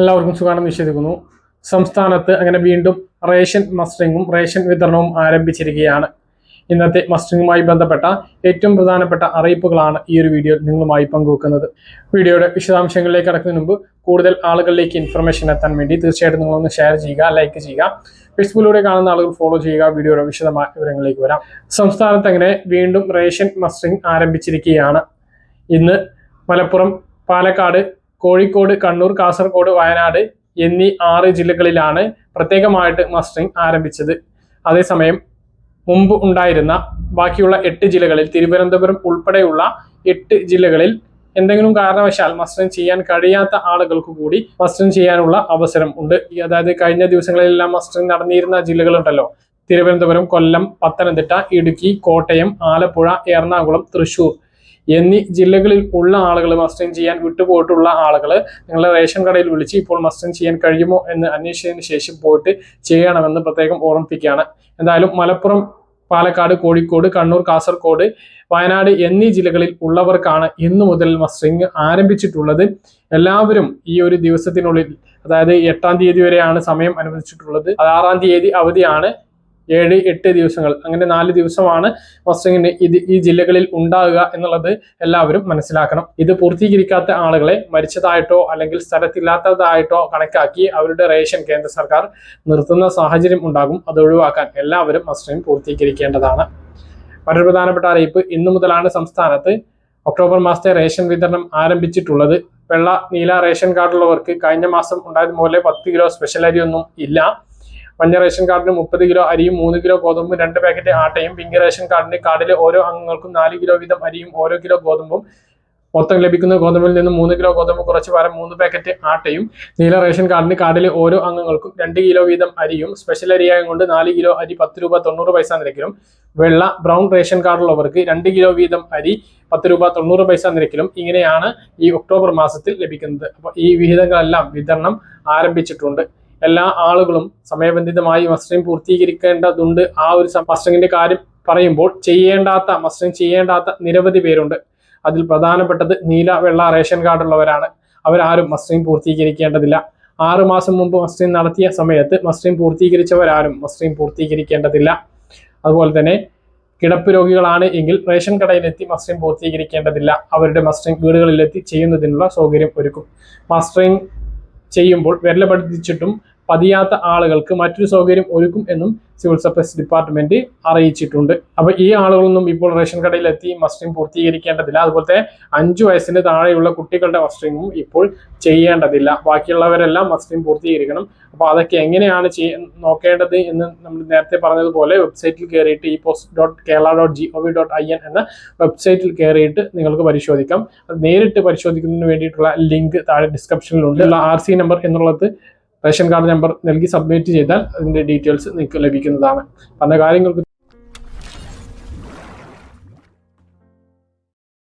എല്ലാവർക്കും സുഖാണെന്ന് വിശ്വസിക്കുന്നു. സംസ്ഥാനത്ത് അങ്ങനെ വീണ്ടും റേഷൻ മസ്റ്ററിങ്ങും റേഷൻ വിതരണവും ആരംഭിച്ചിരിക്കുകയാണ്. ഇന്നത്തെ മസ്റ്ററിങ്ങുമായി ബന്ധപ്പെട്ട ഏറ്റവും പ്രധാനപ്പെട്ട അറിയിപ്പുകളാണ് ഈ ഒരു വീഡിയോ നിങ്ങളുമായി പങ്കുവെക്കുന്നത്. വീഡിയോയുടെ വിശദാംശങ്ങളിലേക്ക് കടക്കുന്നതിന് മുമ്പ് കൂടുതൽ ആളുകളിലേക്ക് ഇൻഫർമേഷൻ എത്താൻ വേണ്ടി തീർച്ചയായിട്ടും നിങ്ങളൊന്ന് ഷെയർ ചെയ്യുക ലൈക്ക് ചെയ്യുക. ഫേസ്ബുക്കിലൂടെ കാണുന്ന ആളുകൾ ഫോളോ ചെയ്യുക. വീഡിയോയുടെ വിശദമായ വിവരങ്ങളിലേക്ക് വരാം. സംസ്ഥാനത്ത് അങ്ങനെ വീണ്ടും റേഷൻ മസ്റ്ററിംഗ് ആരംഭിച്ചിരിക്കുകയാണ്. ഇന്ന് മലപ്പുറം പാലക്കാട് കോഴിക്കോട് കണ്ണൂർ കാസർഗോഡ് വയനാട് എന്നീ ആറ് ജില്ലകളിലാണ് പ്രത്യേകമായിട്ട് മസ്റ്ററിംഗ് ആരംഭിച്ചത്. അതേസമയം മുമ്പ് ഉണ്ടായിരുന്ന ബാക്കിയുള്ള എട്ട് ജില്ലകളിൽ തിരുവനന്തപുരം ഉൾപ്പെടെയുള്ള എട്ട് ജില്ലകളിൽ എന്തെങ്കിലും കാരണവശാൽ മസ്റ്ററിംഗ് ചെയ്യാൻ കഴിയാത്ത ആളുകൾക്ക് കൂടി മസ്റ്ററിംഗ് ചെയ്യാനുള്ള അവസരം ഉണ്ട്. അതായത് കഴിഞ്ഞ ദിവസങ്ങളിലെല്ലാം മസ്റ്ററിംഗ് നടന്നിരുന്ന ജില്ലകളുണ്ടല്ലോ. തിരുവനന്തപുരം കൊല്ലം പത്തനംതിട്ട ഇടുക്കി കോട്ടയം ആലപ്പുഴ എറണാകുളം തൃശൂർ എന്നീ ജില്ലകളിൽ ഉള്ള ആളുകൾ മസ്റ്ററിംഗ് ചെയ്യാൻ വിട്ടുപോയിട്ടുള്ള ആളുകൾ നിങ്ങളെ റേഷൻ കടയിൽ വിളിച്ച് ഇപ്പോൾ മസ്റ്ററിംഗ് ചെയ്യാൻ കഴിയുമോ എന്ന് അന്വേഷിച്ചതിന് ശേഷം പോയിട്ട് ചെയ്യണമെന്ന് പ്രത്യേകം ഓർമ്മിപ്പിക്കുകയാണ്. എന്തായാലും മലപ്പുറം പാലക്കാട് കോഴിക്കോട് കണ്ണൂർ കാസർകോട് വയനാട് എന്നീ ജില്ലകളിൽ ഉള്ളവർക്കാണ് ഇന്നു മുതൽ മസ്റ്ററിങ് ആരംഭിച്ചിട്ടുള്ളത്. എല്ലാവരും ഈ ഒരു ദിവസത്തിനുള്ളിൽ അതായത് എട്ടാം തീയതി വരെയാണ് സമയം അനുവദിച്ചിട്ടുള്ളത്. ആറാം തീയതി അവധിയാണ്. ഏഴ് എട്ട് ദിവസങ്ങൾ. അങ്ങനെ നാല് ദിവസമാണ് മസ്റ്ററിങ്ങിന് ഇത് ഈ ജില്ലകളിൽ ഉണ്ടാകുക എന്നുള്ളത് എല്ലാവരും മനസ്സിലാക്കണം. ഇത് പൂർത്തീകരിക്കാത്ത ആളുകളെ മരിച്ചതായിട്ടോ അല്ലെങ്കിൽ സ്ഥലത്തില്ലാത്തതായിട്ടോ കണക്കാക്കി അവരുടെ റേഷൻ കേന്ദ്ര സർക്കാർ നിർത്തുന്ന സാഹചര്യം ഉണ്ടാകും. അത് ഒഴിവാക്കാൻ എല്ലാവരും മസ്റ്ററിംഗ് പൂർത്തീകരിക്കേണ്ടതാണ്. മറ്റൊരു പ്രധാനപ്പെട്ട അറിയിപ്പ് ഇന്നു മുതലാണ് സംസ്ഥാനത്ത് ഒക്ടോബർ മാസത്തെ റേഷൻ വിതരണം ആരംഭിച്ചിട്ടുള്ളത്. വെള്ള നീല റേഷൻ കാർഡുള്ളവർക്ക് കഴിഞ്ഞ മാസം ഉണ്ടായതുപോലെ പത്ത് കിലോ സ്പെഷ്യൽ അരിയൊന്നും ഇല്ല. മഞ്ഞ റേഷൻ കാർഡിന് മുപ്പത് കിലോ അരിയും മൂന്ന് കിലോ ഗോതമ്പും രണ്ട് പാക്കറ്റ് ആട്ടയും പിങ്ക് റേഷൻ കാർഡിന് കാർഡിലെ ഓരോ അംഗങ്ങൾക്കും നാല് കിലോ വീതം അരിയും ഓരോ കിലോ ഗോതമ്പും. മൊത്തം ലഭിക്കുന്ന ഗോതമ്പിൽ നിന്ന് മൂന്ന് കിലോ ഗോതമ്പ് കുറച്ച് പകരം മൂന്ന് പാക്കറ്റ് ആട്ടയും നീല റേഷൻ കാർഡിന് കാർഡിലെ ഓരോ അംഗങ്ങൾക്കും രണ്ട് കിലോ വീതം അരിയും സ്പെഷ്യൽ അരിയായം കൊണ്ട് നാല് കിലോ അരി പത്ത് രൂപ തൊണ്ണൂറ് പൈസ നിരക്കിലും വെള്ള ബ്രൗൺ റേഷൻ കാർഡുള്ളവർക്ക് രണ്ട് കിലോ വീതം അരി പത്ത് രൂപ തൊണ്ണൂറ് പൈസ നിരക്കിലും ഇങ്ങനെയാണ് ഈ ഒക്ടോബർ മാസത്തിൽ ലഭിക്കുന്നത്. അപ്പോൾ ഈ വിഹിതങ്ങളെല്ലാം വിതരണം ആരംഭിച്ചിട്ടുണ്ട്. എല്ലാ ആളുകളും സമയബന്ധിതമായി മസ്റ്ററിംഗ് പൂർത്തീകരിക്കേണ്ടതുണ്ട്. ആ ഒരു മസ്റ്ററിംഗിന്റെ കാര്യം പറയുമ്പോൾ ചെയ്യേണ്ടാത്ത മസ്റ്ററിംഗ് ചെയ്യേണ്ടാത്ത നിരവധി പേരുണ്ട്. അതിൽ പ്രധാനപ്പെട്ടത് നീല വെള്ള റേഷൻ കാർഡുള്ളവരാണ്. അവരാരും മസ്റ്ററിംഗ് പൂർത്തീകരിക്കേണ്ടതില്ല. ആറ് മാസം മുമ്പ് മസ്റ്ററിംഗ് നടത്തിയ സമയത്ത് മസ്റ്ററിംഗ് പൂർത്തീകരിച്ചവരാരും മസ്റ്ററിംഗ് പൂർത്തീകരിക്കേണ്ടതില്ല. അതുപോലെ തന്നെ കിടപ്പ് രോഗികളാണ് എങ്കിൽ റേഷൻ കടയിലെത്തി മസ്റ്ററിംഗ് പൂർത്തീകരിക്കേണ്ടതില്ല. അവരുടെ മസ്റ്ററിംഗ് വീടുകളിലെത്തി ചെയ്യുന്നതിനുള്ള സൗകര്യം ഒരുക്കും. മസ്റ്ററിംഗ് ചെയ്യുമ്പോൾ വിരൽ പഠിച്ചിട്ടും പതിയാത്ത ആളുകൾക്ക് മറ്റൊരു സൗകര്യം ഒരുക്കും എന്നും സിവിൽ സപ്ലൈസ് ഡിപ്പാർട്ട്മെന്റ് അറിയിച്ചിട്ടുണ്ട്. അപ്പൊ ഈ ആളുകളൊന്നും ഇപ്പോൾ റേഷൻ കടയിൽ എത്തി മസ്റ്ററിംഗ് പൂർത്തീകരിക്കേണ്ടതില്ല. അതുപോലത്തെ അഞ്ചു വയസ്സിന് താഴെയുള്ള കുട്ടികളുടെ മസ്റ്ററിംഗും ഇപ്പോൾ ചെയ്യേണ്ടതില്ല. ബാക്കിയുള്ളവരെല്ലാം മസ്റ്ററിംഗ് പൂർത്തീകരിക്കണം. അപ്പോൾ അതൊക്കെ എങ്ങനെയാണ് നോക്കേണ്ടത് എന്ന് നമ്മൾ നേരത്തെ പറഞ്ഞതുപോലെ വെബ്സൈറ്റിൽ കയറിയിട്ട് e post dot Kerala dot G O V dot I N എന്ന വെബ്സൈറ്റിൽ കയറിയിട്ട് നിങ്ങൾക്ക് പരിശോധിക്കാം. നേരിട്ട് പരിശോധിക്കുന്നതിന് വേണ്ടിയിട്ടുള്ള ലിങ്ക് താഴെ ഡിസ്ക്രിപ്ഷനിലുണ്ട് ആർ സി നമ്പർ എന്നുള്ളത് റേഷൻ കാർഡ് നമ്പർ നൽകി സബ്മിറ്റ് ചെയ്താൽ അതിന്റെ ഡീറ്റെയിൽസ് നിങ്ങൾക്ക് ലഭിക്കുന്നതാണ്. പറഞ്ഞ കാര്യങ്ങൾക്ക്